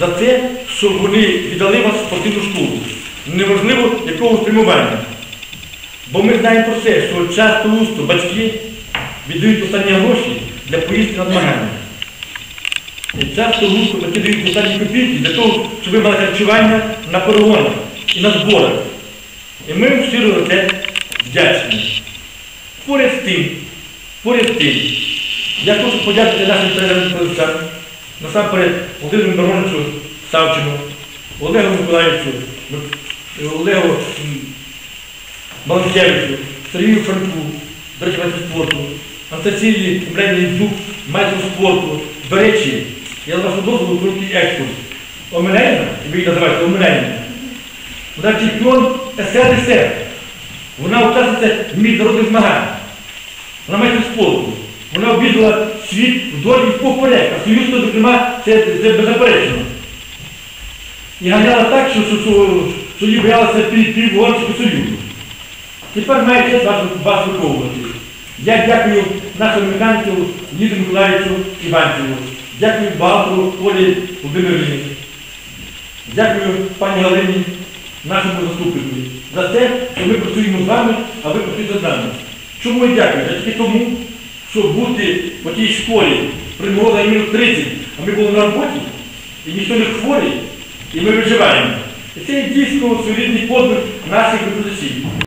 За те, що вони віддали вас в спортивну школу. Неважливо якого спрямування. Бо ми знаємо про те, що часто густо батьки віддають останні гроші для поїздки на змагання. І часто густо батьки дають останні копійки для того, щоб ви мали харчування на перегонах і на зборах. І ми щиро за це вдячні. Поряд з тим, поряд з тим, я хочу подякувати нашим тренерам насамперед Володимиру Мироновичу Савчину, Олегу Миколаївичу, Олегу м, Маланкевичу, Сергію Франку, до речі, майстру спорту, Анастасії Млені Зуб, майстру спорту. До речі, я з вашого дозволу короткий екскурс. Омеляйна, ви її називаєте Омеляйна, вона чемпіон СРСР. Вона учасниця міжнародних змагань. Вона майстер спорту. Вона обідала світ вдоль і поперек, а союз, зокрема, це, це беззаперечно. І ганяла так, що, що, що, що її боялися пів, пів Союзу. Тепер має честь вас, вас виховувати. Я дякую нашому механіку Ліду Миколаївичу Іванцеву. Дякую багато Олі Володимирівні. Дякую пані Галині, нашому заступнику, за те, що ми працюємо з вами, а ви працюєте з нами. Чому я дякую? Та тільки тому, що бути в тій школі примороза мінус 30, а ми були на роботі, і ніхто не хворий, і ми виживаємо. І це є дійсно солідний подвиг наших викладачів.